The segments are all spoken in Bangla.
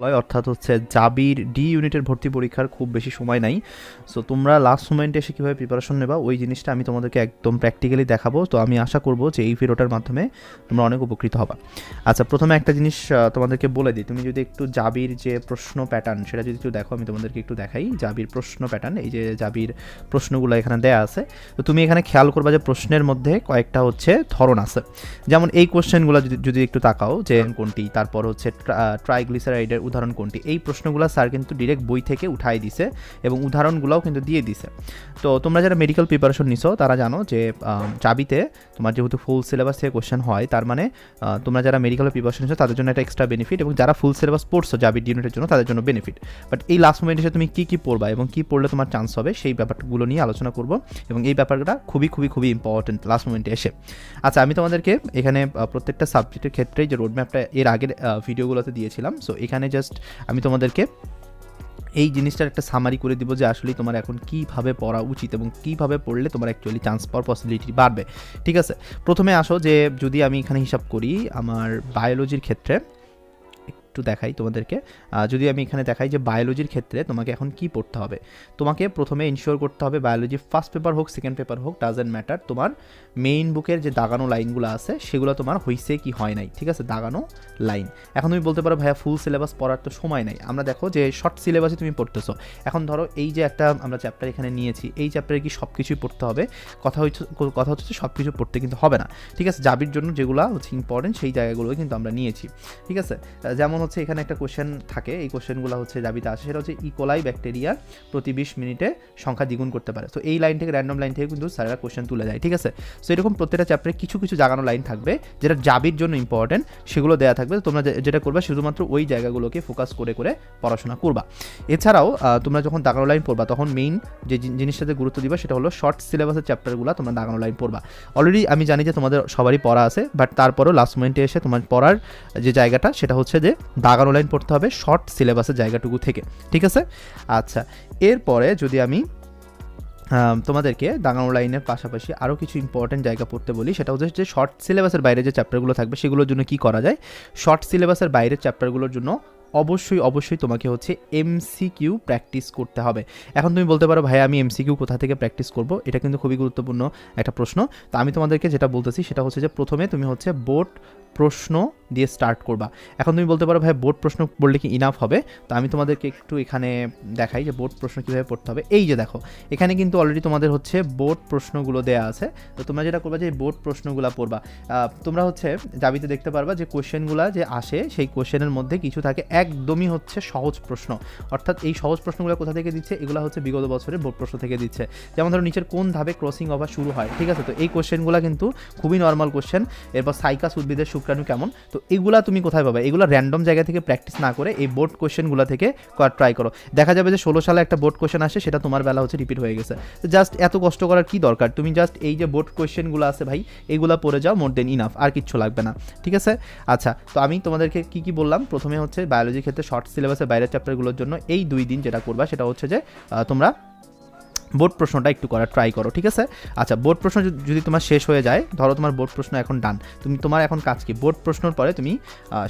অর্থাৎ হচ্ছে জাবির ডি ইউনিটের ভর্তি পরীক্ষার খুব বেশি সময় নাই। সো তোমরা লাস্ট মোমেন্টে এসে কীভাবে প্রিপারেশন নেবা, ওই জিনিসটা আমি তোমাদেরকে একদম প্র্যাকটিক্যালি দেখাবো। তো আমি আশা করব যে এই ভিডিওটার মাধ্যমে তোমরা অনেক উপকৃত হবা। আচ্ছা প্রথমে একটা জিনিস তোমাদেরকে বলে দিই। তুমি যদি একটু জাবির যে প্রশ্ন প্যাটার্ন সেটা যদি একটু দেখো, আমি তোমাদেরকে একটু দেখাই। জাবির প্রশ্ন প্যাটার্ন এই যে জাবির প্রশ্নগুলো এখানে দেয়া আছে। তো তুমি এখানে খেয়াল করবা যে প্রশ্নের মধ্যে কয়েকটা হচ্ছে ধরন আছে। যেমন এই কোশ্চেনগুলো যদি যদি একটু তাকাও, যে কোনটি? তারপর হচ্ছে ট্রাইগ্লিসারাইডের উদাহরণ কোনটি? এই প্রশ্নগুলো স্যার কিন্তু ডিরেক্ট বই থেকে উঠাই দিছে এবং উদাহরণগুলোও কিন্তু দিয়ে দিছে। তো তোমরা যারা মেডিকেল প্রিপারেশন নিছো, তারা জানো যে চাবিতে তোমার যেহেতু ফুল সিলেবাস থেকে কোশ্চেন হয়, তার মানে তোমরা যারা মেডিকেল প্রিপারেশন নিছো, তাদের জন্য একটা এক্সট্রা বেনিফিট এবং যারা ফুল সিলেবাস পড়ছো জাবির ইউনিটের জন্য, তাদের জন্য বেনিফিট বাট এই লাস্ট মোমেন্টে এসে তুমি কী কী পড়বা এবং কী পড়লে তোমার চান্স হবে, সেই ব্যাপারগুলো নিয়ে আলোচনা করব এবং এই ব্যাপারটা খুবই খুবই খুবই ইম্পর্টেন্ট লাস্ট মোমেন্টে এসে। আচ্ছা আমি তোমাদেরকে এখানে প্রত্যেকটা সাবজেক্টের ক্ষেত্রেই যে রোডম্যাপটা এর আগের ভিডিওগুলোতে দিয়েছিলাম সো এখানে জাস্ট আমি তোমাদেরকে এই জিনিসটার একটা সামারি করে দিব যে আসলে তোমার এখন কীভাবে পড়া উচিত এবং কীভাবে পড়লে তোমার অ্যাকচুয়ালি চান্স পাওয়ার পসিবিলিটি বাড়বে। ঠিক আছে? প্রথমে আসো যে যদি আমি এখানে হিসাব করি আমার বায়োলজির ক্ষেত্রে একটু দেখাই তোমাদেরকে। যদি আমি এখানে দেখাই যে বায়োলজির ক্ষেত্রে তোমাকে এখন কি পড়তে হবে। তোমাকে প্রথমে ইনশিওর করতে হবে বায়োলজি ফার্স্ট পেপার হোক সেকেন্ড পেপার হোক ডাজেন্ট ম্যাটার তোমার মেইন বুকের যে দাগানো লাইনগুলো আছে, সেগুলো তোমার হইছে কি হয় নাই। ঠিক আছে? দাগানো লাইন এখন তুমি বলতে পারো, ভাইয়া ফুল সিলেবাস পড়ার তো সময় নাই। আমরা দেখো যে শর্ট সিলেবাসে তুমি পড়তেছো। এখন ধরো এই যে একটা আমরা চ্যাপ্টার এখানে নিয়েছি, এই চ্যাপ্টারে কি সব কিছুই পড়তে হবে? কথা হচ্ছে কথা হচ্ছে সব কিছু পড়তে কিন্তু হবে না। ঠিক আছে? জাবির জন্য যেগুলো হচ্ছে ইম্পর্টেন্ট সেই জায়গাগুলো কিন্তু আমরা নিয়েছি। ঠিক আছে? যেমন হচ্ছে এখানে একটা কোশ্চেন থাকে। এই কোশ্চেনগুলো হচ্ছে জাবিতে আসে। সেটা হচ্ছে ইকোলাই ব্যাকটেরিয়া প্রতি বিশ মিনিটে সংখ্যা দ্বিগুণ করতে পারে। তো এই লাইন থেকে র্যান্ডম লাইন থেকে কিন্তু স্যারেরা কোশ্চেন তুলে যায় ঠিক আছে? সো এরকম প্রত্যেকটা চ্যাপ্টারে কিছু কিছু জাগানো লাইন থাকবে, যেটা জাবির জন্য ইম্পর্টেন্ট সেগুলো দেওয়া থাকবে। তোমরা যেটা করবে, শুধুমাত্র ওই জায়গাগুলোকে ফোকাস করে করে পড়াশোনা করবা। এছাড়াও তোমরা যখন দাগানো লাইন পড়বা, তখন মেইন যে জিন- জিনিসটাতে গুরুত্ব দিবা, সেটা হলো শর্ট সিলেবাসের চ্যাপ্টারগুলো তোমরা দাগানো লাইন পড়বা। অলরেডি আমি জানি যে তোমাদের সবারই পড়া আছে বাট তারপরেও লাস্ট মোমেন্টে এসে তোমার পড়ার যে জায়গাটা, সেটা হচ্ছে যে দাগানো লাইন পড়তে হবে শর্ট সিলেবাসের জায়গাটুকু থেকে, ঠিক আছে? আচ্ছা এরপরে যদি আমি তোমাদেরকে দাঙ্গানো লাইনের পাশাপাশি আরও কিছু ইম্পর্টেন্ট জায়গা পড়তে বলি, সেটা হচ্ছে যে শর্ট সিলেবাসের বাইরে যে চ্যাপ্টারগুলো থাকবে, সেগুলোর জন্য কি করা যায়? শর্ট সিলেবাসের বাইরের চ্যাপ্টারগুলোর জন্য অবশ্যই অবশ্যই তোমাকে হচ্ছে এমসিকিউ প্র্যাকটিস করতে হবে। এখন তুমি বলতে পারো ভাই আমি এমসিকিউ কোথা থেকে প্র্যাকটিস করব? এটা কিন্তু খুবই গুরুত্বপূর্ণ একটা প্রশ্ন। তো আমি তোমাদেরকে যেটা বলতেছি, সেটা হচ্ছে যে প্রথমে তুমি হচ্ছে বোর্ড প্রশ্ন দিয়ে স্টার্ট করবা। এখন তুমি বলতে পারো ভাই বোর্ড প্রশ্ন পড়লে কি ইনাফ হবে? তো আমি তোমাদেরকে একটু এখানে দেখাই যে বোর্ড প্রশ্ন কীভাবে পড়তে হবে। এই যে দেখো, এখানে কিন্তু অলরেডি তোমাদের হচ্ছে বোর্ড প্রশ্নগুলো দেয়া আছে। তো তোমরা যেটা করবা যে বোর্ড প্রশ্নগুলো পড়বা। তোমরা হচ্ছে দাবিতে দেখতে পারবা যে কোশ্চেনগুলো যে আসে, সেই কোশ্চেনের মধ্যে কিছু থাকে একদমই হচ্ছে সহজ প্রশ্ন। অর্থাৎ এই সহজ প্রশ্নগুলো কোথা থেকে দিচ্ছে? এগুলো হচ্ছে বিগত বছরের বোর্ড প্রশ্ন থেকে দিচ্ছে। যেমন ধরো নিচের কোন ধাপে ক্রসিং ওভার শুরু হয়, ঠিক আছে? তো এই কোশ্চেনগুলো কিন্তু খুবই নর্মাল কোশ্চেন এরপর সাইকাস উদ্ভিদের শুক্রাণু কেমন? তো এগুলা তুমি কোথায় পাবে? এগুলো র্যান্ডম জায়গা থেকে প্র্যাকটিস না করে এই বোর্ড কোশ্চেনগুলো থেকে ট্রাই করো। দেখা যাবে যে ষোলো সালে একটা বোর্ড কোশ্চেন আসে, সেটা তোমার বেলা হচ্ছে রিপিট হয়ে গেছে। তো জাস্ট এত কষ্ট করার কি দরকার? তুমি জাস্ট এই যে বোর্ড কোশ্চেনগুলো আছে ভাই, এগুলো পড়ে যাও মোর দেন ইনাফ আর কিচ্ছু লাগবে না। ঠিক আছে? আচ্ছা তো আমি তোমাদেরকে কি কি বললাম? প্রথমে হচ্ছে বায়োলজির ক্ষেত্রে শর্ট সিলেবাসের বাইরের চ্যাপ্টারগুলোর জন্য এই দুই দিন যেটা করবা সেটা হচ্ছে যে তোমরা বোর্ড প্রশ্নটা একটু করার ট্রাই করো, ঠিক আছে? আচ্ছা বোর্ড প্রশ্ন যদি- তোমার শেষ হয়ে যায়, ধরো তোমার বোর্ড প্রশ্ন এখন ডান তুমি তোমার এখন কাজ কি? বোর্ড প্রশ্নের পরে তুমি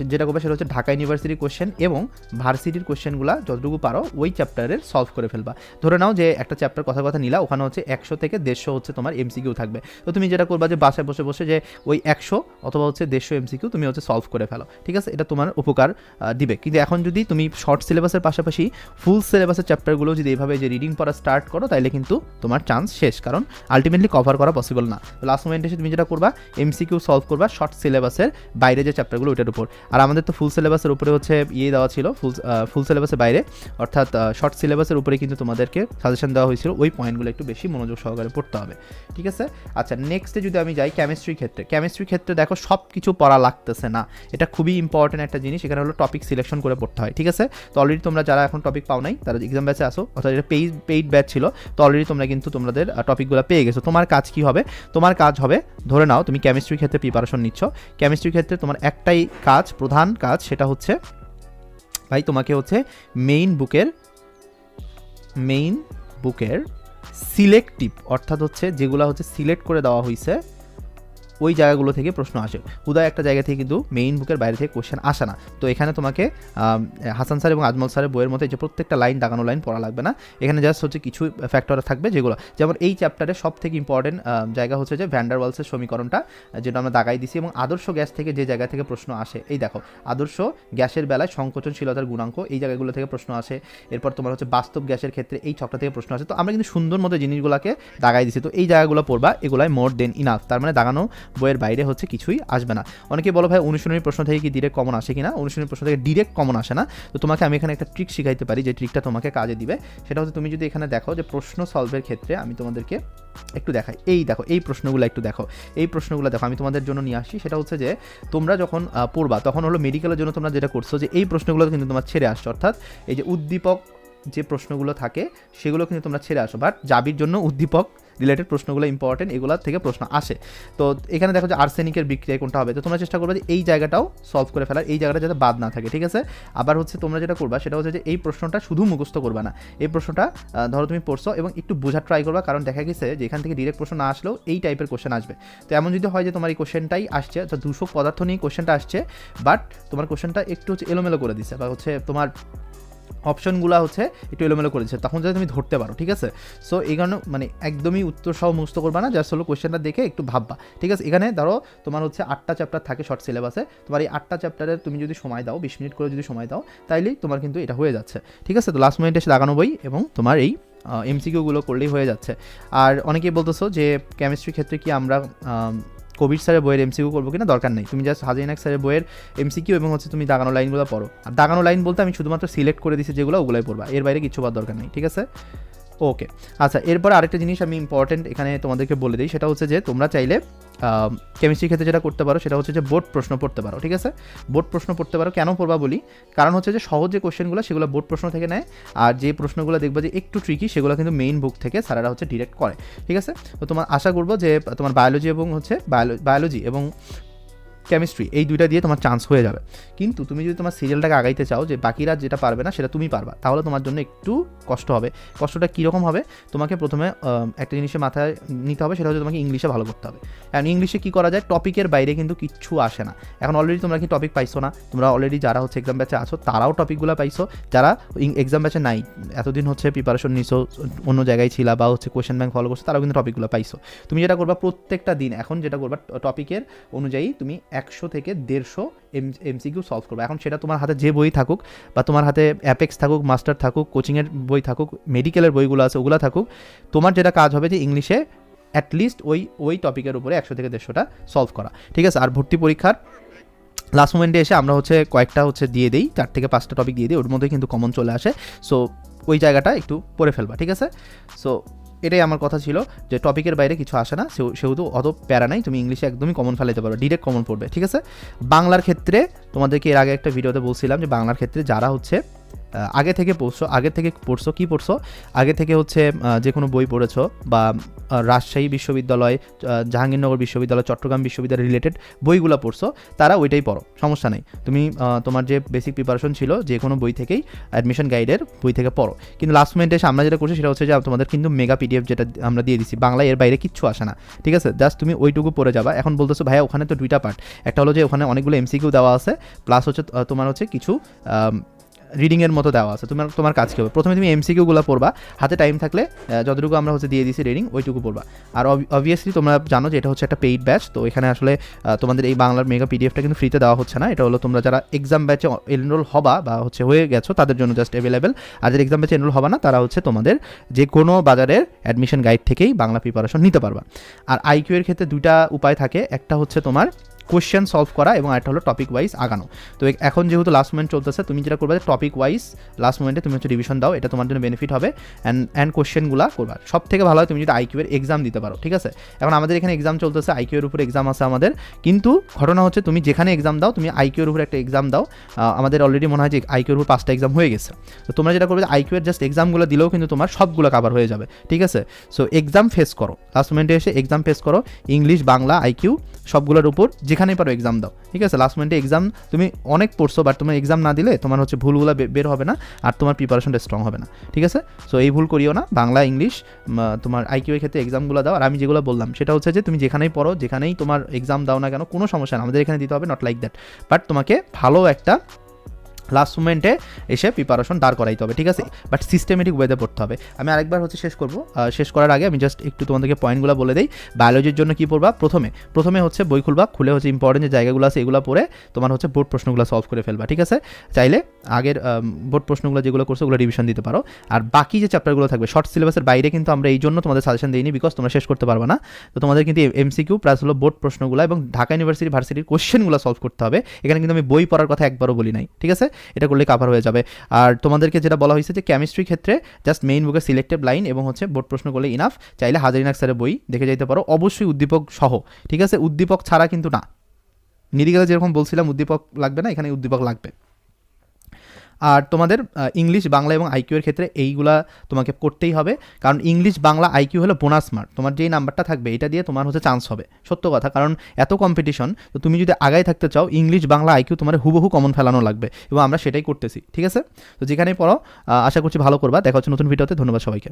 যেটা করবে সেটা হচ্ছে ঢাকা ইউনিভার্সিটির কোশ্চেন এবং ভার্সিটির কোশ্চেনগুলো যতটুকু পারো ওই চ্যাপ্টারের সলভ করে ফেলবা। ধরে নাও যে একটা চ্যাপ্টার কথা কথা নিলা, ওখানে হচ্ছে একশো থেকে দেড়শো হচ্ছে তোমার এমসিকিউ থাকবে। তো তুমি যেটা করবা যে বাসায় বসে বসে যে ওই একশো অথবা হচ্ছে দেড়শো এমসিকিউ তুমি হচ্ছে সলভ করে ফেলো, ঠিক আছে? এটা তোমার উপকার দিবে। কিন্তু এখন যদি তুমি শর্ট সিলেবাসের পাশাপাশি ফুল সিলেবাসের চ্যাপ্টারগুলো যদি এভাবে যে রিডিং পড়া স্টার্ট করো তাহলে কিন্তু তোমার চান্স শেষ, কারণ আলটিমেটলি কভার করা পসিবল না। লাস্ট মোমেন্টে এসে তুমি যেটা করবা এমসিকিউ সলভ করবা শর্ট সিলেবাসের বাইরে যে চ্যাপ্টারগুলো ওইটার উপর। আর আমাদের তো ফুল সিলেবাসের উপরে হচ্ছে ইয়ে দেওয়া ছিল ফুল ফুল সিলেবাসের বাইরে। অর্থাৎ শর্ট সিলেবাসের উপরে কিন্তু তোমাদেরকে সাজেশন দেওয়া হয়েছিল, ওই পয়েন্টগুলো একটু বেশি মনোযোগ সহকারে পড়তে হবে। ঠিক আছে? আচ্ছা নেক্সটে যদি আমি যাই কেমিস্ট্রি ক্ষেত্রে কেমিস্ট্রি ক্ষেত্রে দেখো সব কিছু পড়া লাগতেছে না। এটা খুবই ইম্পর্টেন্ট একটা জিনিস, এখানে হলো টপিক সিলেকশন করে পড়তে হয়। ঠিক আছে? তো অলরেডি তোমরা যারা এখন টপিক পাও নাই, তারা এক্সাম ব্যাচে আসো, অর্থাৎ এটা পেইড পেইড ব্যাচ ছিল। তো অলরেডি তোমরা কিন্তু তোমাদের টপিকগুলো পেয়ে গেছো। তোমার কাজ কি হবে? তোমার কাজ হবে, ধরে নাও, তুমি কেমিস্ট্রির ক্ষেত্রে প্রিপারেশন নিচ্ছ। কেমিস্ট্রির ক্ষেত্রে তোমার একটাই কাজ, প্রধান কাজ, সেটা হচ্ছে, ভাই তোমাকে হচ্ছে মেইন বুকের মেইন বুকের সিলেক্টিভ অর্থাৎ হচ্ছে যেগুলো হচ্ছে সিলেক্ট করে দেওয়া হয়েছে ওই জায়গাগুলো থেকে প্রশ্ন আসে। উদয় একটা জায়গা থেকে কিন্তু মেইন বুকের বাইরে থেকে কোশ্চেন আসে না। তো এখানে তোমাকে হাসান স্যার এবং আজমল স্যারের বইয়ের মধ্যে যে প্রত্যেকটা লাইন দাগানো লাইন পড়া লাগবে না। এখানে জাস্ট হচ্ছে কিছু ফ্যাক্টর থাকবে যেগুলো, যেমন এই চ্যাপ্টারে সব থেকে ইম্পর্টেন্ট জায়গা হচ্ছে যে ভ্যান্ডারওয়ালসের সমীকরণটা যেটা আমরা দাগাই দিছি এবং আদর্শ গ্যাস থেকে যে জায়গা থেকে প্রশ্ন আসে, এই দেখো, আদর্শ গ্যাসের বেলায় সংকোচনশীলতার গুণাঙ্ক এই জায়গাগুলো থেকে প্রশ্ন আসে। এরপর তোমার হচ্ছে বাস্তব গ্যাসের ক্ষেত্রে এই ছকটা থেকে প্রশ্ন আসে। তো আমরা কিন্তু সুন্দর মতো জিনিসগুলোকে দাগাই দিছি। তো এই জায়গাগুলো পড়বা, এগুলাই মোর দেন ইনাফ তার মানে দাগানো বইয়ের বাইরে হচ্ছে কিছুই আসবে না। অনেকে বলো, ভাই, অনুশীলনী প্রশ্ন থেকে কি ডিরেক্ট কমন আসে কিনা? অনুশীলনী প্রশ্ন থেকে ডিরেক্ট কমন আসে না। তো তোমাকে আমি এখানে একটা ট্রিক শিখাইতে পারি, যে ট্রিকটা তোমাকে কাজে দিবে। সেটা হচ্ছে, তুমি যদি এখানে দেখো যে প্রশ্ন সলভের ক্ষেত্রে আমি তোমাদেরকে একটু দেখাই। এই দেখো, এই প্রশ্নগুলো একটু দেখো। এই প্রশ্নগুলো দেখো, আমি তোমাদের জন্য নিয়ে আসি সেটা হচ্ছে যে, তোমরা যখন পড়বা, তখন হলো মেডিকেলের জন্য তোমরা যেটা করছ যে, এই প্রশ্নগুলো কিন্তু তোমার ছেড়ে আসছো। অর্থাৎ এই যে উদ্দীপক যে প্রশ্নগুলো থাকে, সেগুলো কিন্তু তোমরা ছেড়ে আসো। বাট জাবির জন্য উদ্দীপক রিলেটেড প্রশ্নগুলো ইম্পর্টেন্ট এগুলো থেকে প্রশ্ন আসে। তো এখানে দেখো যে আর্সেনিকের বিক্রিয়া কোনটা হবে? তো তোমরা চেষ্টা করবে যে এই জায়গাটাও সলভ করে ফেলার, এই জায়গাটা যাতে বাদ না থাকে, ঠিক আছে? আবার হচ্ছে তোমরা যেটা করবা, সেটা হচ্ছে যে এই প্রশ্নটা শুধু মুখস্থ করবা না। এই প্রশ্নটা ধরো তুমি পড়ছো এবং একটু বোঝার ট্রাই করবা, কারণ দেখা গেছে যে এখান থেকে ডিরেক্ট প্রশ্ন না আসলেও এই টাইপের কোশ্চেন আসবে। তো এমন যদি হয় যে তোমার এই কোশ্চেনটাই আসছে তো দূষক পদার্থ নিয়ে কোশ্চেনটা আসছে বাট তোমার কোশ্চেনটা একটু হচ্ছে এলোমেলো করে দিচ্ছে বা হচ্ছে তোমার অপশনগুলো হচ্ছে একটু এলোমেলো করে দিচ্ছে। তখন যাতে তুমি ধরতে পারো ঠিক আছে? সো এই কারণে মানে একদমই উত্তর সহ মুস্ত করবা না জাস্ট হলো কোয়েশ্চেনটা দেখে একটু ভাববা। ঠিক আছে? এখানে ধরো তোমার হচ্ছে আটটা চ্যাপ্টার থাকে শর্ট সিলেবাসে তোমার এই আটটা চ্যাপ্টারের তুমি যদি সময় দাও বিশ মিনিট করে যদি সময় দাও তাইলেই তোমার কিন্তু এটা হয়ে যাচ্ছে। ঠিক আছে? তো লাস্ট মিনিটে এসে লাগানো বই এবং তোমার এই এমসিকিউগুলো করলেই হয়ে যাচ্ছে। আর অনেকেই বলতেছো যে কেমিস্ট্রির ক্ষেত্রে কি আমরা আম, কবির স্যারের বইয়ের এমসিকিউ করব কিনা দরকার নেই। তুমি জাস্ট হাজিনাক স্যারের বইয়ের এমসিকিউ এবং হচ্ছে তুমি দাগানো লাইনগুলো পড়ো। আর দাগানো লাইন বলতে আমি শুধুমাত্র সিলেক্ট করে দিছি যেগুলো ওগুলোই পড়বা। এর বাইরে কিছু পাওয়ার দরকার নেই, ঠিক আছে? ওকে আচ্ছা এরপর আরেকটা জিনিস আমি ইম্পর্টেন্ট এখানে তোমাদেরকে বলে দিই, সেটা হচ্ছে যে তোমরা চাইলে কেমিস্ট্রির ক্ষেত্রে যেটা করতে পারো, সেটা হচ্ছে যে বোর্ড প্রশ্ন পড়তে পারো, ঠিক আছে? বোর্ড প্রশ্ন পড়তে পারো, কেন পড়বা বলি? কারণ হচ্ছে যে সহজ যে কোশ্চেনগুলো সেগুলো বোর্ড প্রশ্ন থেকে নেয়, আর যে প্রশ্নগুলো দেখবে যে একটু ট্রিকি সেগুলো কিন্তু মেইন বুক থেকে স্যারেরা হচ্ছে ডিরেক্ট করে, ঠিক আছে? তো তোমার আশা করব যে তোমার বায়োলজি এবং হচ্ছে বায়োলজি এবং কেমিস্ট্রি এই দুইটা দিয়ে তোমার চান্স হয়ে যাবে। কিন্তু তুমি যদি তোমার সিরিয়ালটাকে আগাইতে চাও যে বাকিরা যেটা পারবে না, সেটা তুমি পারবা। তাহলে তোমার জন্য একটু কষ্ট হবে। কষ্টটা কীরকম হবে? তোমাকে প্রথমে একটা জিনিসের মাথায় নিতে হবে, সেটা হচ্ছে তোমাকে ইংলিশে ভালো করতে হবে। কারণ ইংলিশে কী করা যায়? টপিকের বাইরে কিন্তু কিচ্ছু আসে না। এখন অলরেডি তোমরা কি টপিক পাইছো না? তোমরা অলরেডি যারা হচ্ছে এক্সাম ব্যাচে আছো, তারাও টপিকগুলো পাইছো। যারা এক্সাম ব্যাচে নাই, এতদিন হচ্ছে প্রিপারেশন নিছো, অন্য জায়গায় ছিলা বা হচ্ছে কোয়েশ্চেন ব্যাংক ফলো করছ, তারাও কিন্তু টপিকগুলো পাইছো। তুমি যেটা করবা, প্রত্যেকটা দিন, এখন যেটা করবা টপিকের অনুযায়ী তুমি একশো থেকে দেড়শো এম, এমসিকিউ সলভ করবে। এখন সেটা তোমার হাতে যে বই থাকুক বা তোমার হাতে অ্যাপেক্স থাকুক মাস্টার থাকুক কোচিংয়ের বই থাকুক মেডিকেলের বইগুলো আছে, ওগুলো থাকুক, তোমার যেটা কাজ হবে যে ইংলিশে অ্যাটলিস্ট ওই ওই টপিকের উপরে একশো থেকে দেড়শোটা সলভ করা। ঠিক আছে? আর ভর্তি পরীক্ষার লাস্ট মোমেন্টে এসে আমরা হচ্ছে কয়েকটা হচ্ছে দিয়ে দিই, চার থেকে পাঁচটা টপিক দিয়ে দিই, ওর মধ্যে কিন্তু কমন চলে আসে। সো ওই জায়গাটা একটু পড়ে ফেলবা, ঠিক আছে? সো এটাই আমার কথা ছিল যে টপিকের বাইরে কিছু আসে না সেহেতু অত প্যারা নাই, তুমি ইংলিশে একদমই কমন ফেলাইতে পারো ডিরেক্ট কমন পড়বে, ঠিক আছে? বাংলার ক্ষেত্রে তোমাদেরকে এর আগে একটা ভিডিওতে বলছিলাম যে বাংলার ক্ষেত্রে যারা হচ্ছে আগে থেকে পড়ছো, আগে থেকে পড়ছো, কি পড়ছো? আগে থেকে হচ্ছে যে কোনো বই পড়েছো বা রাজশাহী বিশ্ববিদ্যালয় জাহাঙ্গীরনগর বিশ্ববিদ্যালয়, চট্টগ্রাম বিশ্ববিদ্যালয় রিলেটেড বইগুলো পড়ছো, তারা ওইটাই পড়ো, সমস্যা নেই। তুমি তোমার যে বেসিক প্রিপারেশন ছিল যে কোনো বই থেকেই অ্যাডমিশন গাইডের বই থেকে পড়ো। কিন্তু লাস্ট মিনিটে এসে আমরা যেটা করছি, সেটা হচ্ছে যে তোমাদের কিন্তু মেগা পিডিএফ যেটা আমরা দিয়ে দিছি বাংলা এর বাইরে কিচ্ছু আসে না। ঠিক আছে? জাস্ট তুমি ওইটুকু পড়ে যাবা। এখন বলতেছো, ভাইয়া, ওখানে তো দুইটা পার্ট একটা হলো যে ওখানে অনেকগুলো এমসিকিউ দেওয়া আছে প্লাস হচ্ছে তোমার হচ্ছে কিছু রিডিংয়ের মতো দেওয়া আছে। তোমার তোমার কাজ কী হবে? প্রথমে তুমি এমসিকিউগুলো পড়বা। হাতে টাইম থাকলে যতটুকু আমরা হচ্ছে দিয়ে দিছি রিডিং ওইটুকু পড়বা। আর অবভিয়াসলি তোমরা জানো যে এটা হচ্ছে একটা পেইড ব্যাচ তো এখানে আসলে তোমাদের এই বাংলার মেগা পিডিএফটা কিন্তু ফ্রিতে দেওয়া হচ্ছে না। এটা হলো তোমরা যারা এক্সাম ব্যাচে এনরোল হবা বা হচ্ছে হয়ে গেছো, তাদের জন্য জাস্ট অ্যাভেলেবেল আর যারা এক্সাম ব্যাচে এনরোল হবা না, তারা হচ্ছে তোমাদের যে কোনো বাজারের অ্যাডমিশন গাইড থেকেই বাংলা প্রিপারেশন নিতে পারবা। আর আইকিউ এর ক্ষেত্রে দুইটা উপায় থাকে। একটা হচ্ছে তোমার কোশ্চেন সলভ করা এবং একটা হলো টপিক ওয়াইজ আগানো। তো এখন যেহেতু লাস্ট মোমেন্ট চলতেছে, তুমি যেটা করবে টপিক ওয়াইজ লাস্ট মোমেন্টে তুমি হচ্ছে রিভিশন দাও, এটা তোমার জন্য বেনিফিট হবে অ্যান্ড অ্যান্ড কোশ্চেনগুলো করবা। সব থেকে ভালো হয় তুমি যদি আইকিউ এর এক্সাম দিতে পারো, ঠিক আছে? এখন আমাদের এখানে এক্সাম চলতেছে আইকিউ এর উপর এক্সাম আছে আমাদের। কিন্তু ঘটনা হচ্ছে তুমি যেখানে এক্সাম দাও, তুমি আইকিউ এর উপর একটা এক্সাম দাও। আমাদের অলরেডি মনে হয় যে আইকিউ এর উপর পাঁচটা এক্সাম হয়ে গেছে। তো তোমরা যেটা করবে আইকিউ এর জাস্ট এক্সামগুলো দিলেও কিন্তু তোমার সবগুলো কাভার হয়ে যাবে, ঠিক আছে? সো এক্সাম ফেস করো। লাস্ট মোমেন্টে এসে এক্সাম ফেস করো। ইংলিশ বাংলা আইকিউ সবগুলোর উপর যেখানে যেখানেই পারো এক্সাম দাও। ঠিক আছে? লাস্ট মিনিটে এক্সাম তুমি অনেক পড়ছো বাট তোমার এক্সাম না দিলে তোমার হচ্ছে ভুলগুলো বের হবে না, আর তোমার প্রিপারেশনটা স্ট্রং হবে না। ঠিক আছে? সো এই ভুল করিও না। বাংলা, ইংলিশ তোমার আইকিউ এর ক্ষেত্রে এক্সামগুলো দাও। আর আমি যেগুলো বললাম, সেটা হচ্ছে যে তুমি যেখানেই পড়ো, যেখানেই তোমার এক্সাম দাও না কেন, কোনো সমস্যা না। আমাদের এখানে দিতে হবে নট লাইক দ্যাট বাট তোমাকে ভালো একটা লাস্ট মোমেন্টে এসে প্রিপারেশন দাঁড় করাইতে হবে, ঠিক আছে? বাট সিস্টেমেটিক ওয়েতে পড়তে হবে। আমি আরেকবার হচ্ছে শেষ করব। শেষ করার আগে আমি জাস্ট একটু তোমাদেরকে পয়েন্টগুলো বলে দিই। বায়োলজির জন্য কী পড়বা? প্রথমে প্রথমে হচ্ছে বই খুলবা, খুলে হচ্ছে ইম্পর্টেন্ট যে জায়গাগুলো আছে এগুলো পড়ে তোমার হচ্ছে বোর্ড প্রশ্নগুলো সলভ করে ফেলবা, ঠিক আছে? চাইলে আগের বোর্ড প্রশ্নগুলো যেগুলো করছ ওগুলো রিভিশন দিতে পারো। আর বাকি যে চ্যাপ্টারগুলো থাকবে শর্ট সিলেবাসের বাইরে কিন্তু আমরা এই জন্য তোমাদের সাজেশন দিইনি বিকজ তোমরা শেষ করতে পারবে না। তো তোমাদের কিন্তু এমসিকিউ প্লাস হলো বোর্ড প্রশ্নগুলো এবং ঢাকা ইউনিভার্সিটি ভার্সিটির কোশ্চেনগুলো সলভ করতে হবে। এখানে কিন্তু আমি বই পড়ার কথা একবারও বলি নাই, ঠিক আছে? এটা করলে কাভার হয়ে যাবে। আর তোমাদেরকে যেটা বলা হয়েছে যে কেমিস্ট্রি ক্ষেত্রে জাস্ট মেইন বুকে সিলেক্টেড লাইন এবং হচ্ছে বোর্ড প্রশ্ন করলে ইনাফ চাইলে হাজারিন স্যারের বই দেখে যাইতে পারো। অবশ্যই উদ্দীপক সহ, ঠিক আছে? উদ্দীপক ছাড়া কিন্তু না। নিরিকালে যেরকম বলছিলাম, উদ্দীপক লাগবে না, এখানে উদ্দীপক লাগবে। আর তোমাদের ইংলিশ, বাংলা এবং আইকিউ এর ক্ষেত্রে এইগুলা তোমাকে করতেই হবে। কারণ ইংলিশ, বাংলা আইকিউ হলো বোনাস মার্ক তোমার যেই নাম্বারটা থাকবে, এটা দিয়ে তোমার হচ্ছে চান্স হবে। সত্য কথা, কারণ এত কম্পিটিশন তো তুমি যদি আগায় থাকতে চাও, ইংলিশ, বাংলা আইকিউ তোমার হুবহু কমন ফেলানো লাগবে এবং আমরা সেটাই করতেছি। ঠিক আছে? তো যেখানেই পড়ো আশা করছি ভালো করবা। দেখা হচ্ছে নতুন ভিডিওতে ধন্যবাদ সবাইকে।